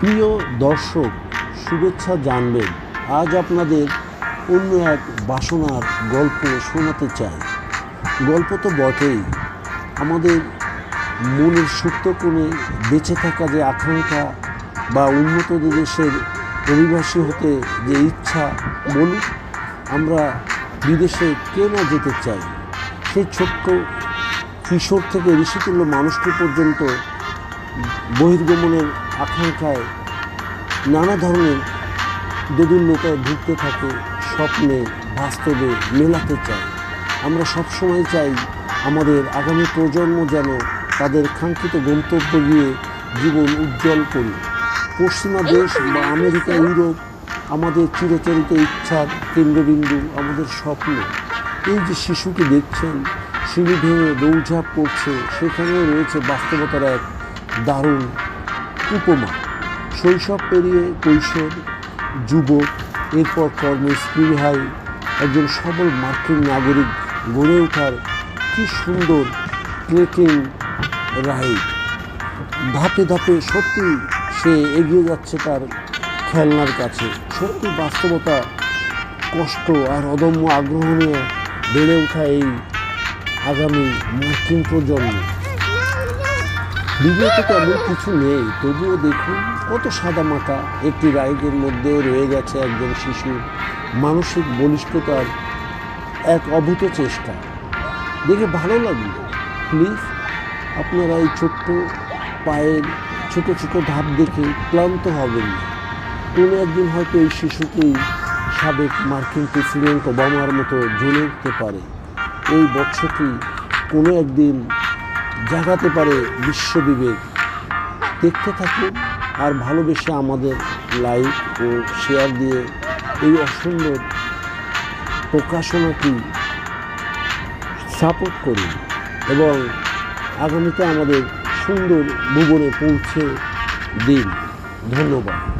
প্রিয় দর্শক, শুভেচ্ছা জানবেন। আজ আপনাদের অন্য এক বাসনার গল্প শোনাতে চাই। গল্প তো বটেই। আমাদের মনের সুপ্ত কোণে বেঁচে থাকা যে আকাঙ্ক্ষা বা উন্নত দেশের অভিবাসী হতে যে ইচ্ছা, বলুন, আমরা বিদেশে কে না যেতে চাই? সেই ছোট্ট কিশোর থেকে ঋষিতুল্য মানুষটি পর্যন্ত বহির্গমনের আকাঙ্ক্ষায় নানা ধরনের দোদুল্যতায় ভুগতে থাকে, স্বপ্নে, বাস্তবে মেলাতে চাই আমরা সবসময় চাই আমাদের আগামী প্রজন্ম যেন তাদের কাঙ্ক্ষিত গন্তব্য গিয়ে জীবন উজ্জ্বল করি পশ্চিমা দেশ বা আমেরিকা, ইউরোপ আমাদের চিরচরিত ইচ্ছার কেন্দ্রবিন্দু, আমাদের স্বপ্ন। এই যে শিশুকে দেখছেন, সিঁড়ি ভেঙে দৌড়ঝাঁপ করছে, সেখানেও রয়েছে বাস্তবতার এক দারুণ উপমা। শৈশব পেরিয়ে কৈশোর, যুবক, এরপর কর্মস্পৃহায় একজন সবল মার্কিন নাগরিক গড়ে ওঠার কি সুন্দর ট্রেকিং রাইড ধাপে ধাপে সত্যি সে এগিয়ে যাচ্ছে তার খেলনার কাছে। সত্যি বাস্তবতা, কষ্ট আর অদম্য আগ্রহ নিয়ে বেড়ে ওঠা এই আগামী মার্কিন প্রজন্ম। ভিডিওতে তেমন কিছু নেই, তবুও দেখুন কত সাদামাটা একটি রাইডের মধ্যেও রয়ে গেছে একজন শিশুর মানসিক বলিষ্ঠতার এক অভূত চেষ্টা। দেখে ভালো লাগল। প্লিজ আপনারা এই ছোট্ট পায়ের ছোট ছোট ধাপ দেখে ক্লান্ত হবেন না। কোনো একদিন হয়তো এই শিশুকেই সাবেক মার্কিন প্রেসিডেন্ট ওবামার মতো জ্বলে উঠতে পারে। এই বৎসটি কোনো একদিন জাগাতে পারে বিশ্ববিবেক। দেখতে থাকুন আর ভালোবেসে আমাদের লাইক ও শেয়ার দিয়ে এই অসুন্দর প্রকাশনাটি সাপোর্ট করুন এবং আগামীতে আমাদের সুন্দর ভুবনে পৌঁছে দিন। ধন্যবাদ।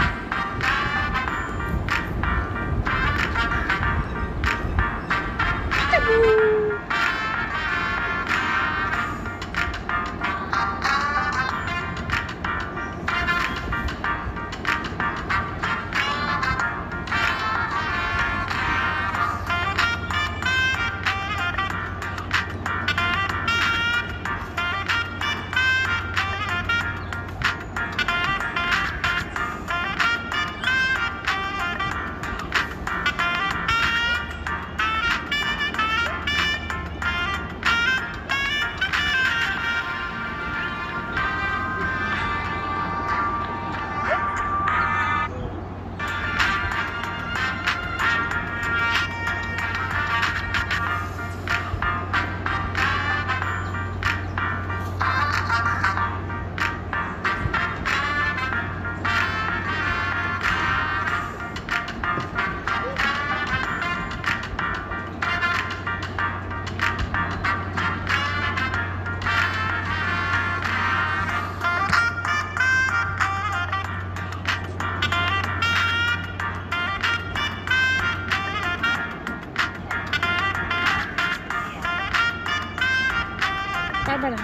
পারবা না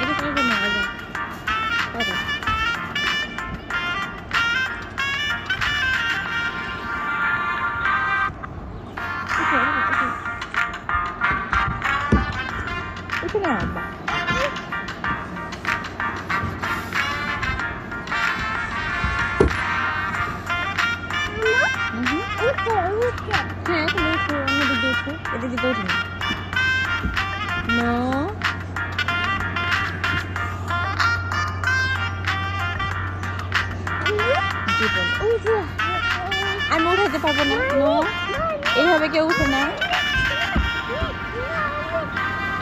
এটা পারবে না উঠাতে পারব না? এইভাবে কেউ উঠে না?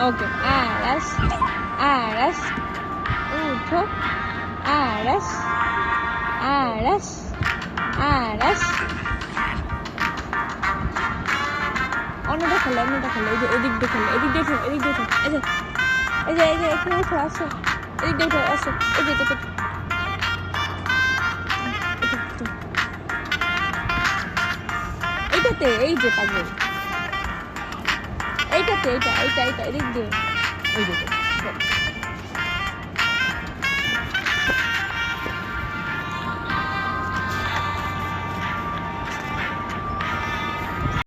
ওকে আরাস আরাস উঠো। আরাস আরাস আরাস অন্যটা খেলো অন্যটা খেলো। এই যে এদিক দিয়ে খেলো, এদিক দিয়ে উঠো এদিক দিয়ে উঠো এই যে এই যে এই যে, এখানে আসো। এদিক দিয়ে আসো। এই যে। এইটাতে এই যে পাগল। এইটাতে এইটা এইটা এইটা এদিক দিয়ে। এই যে।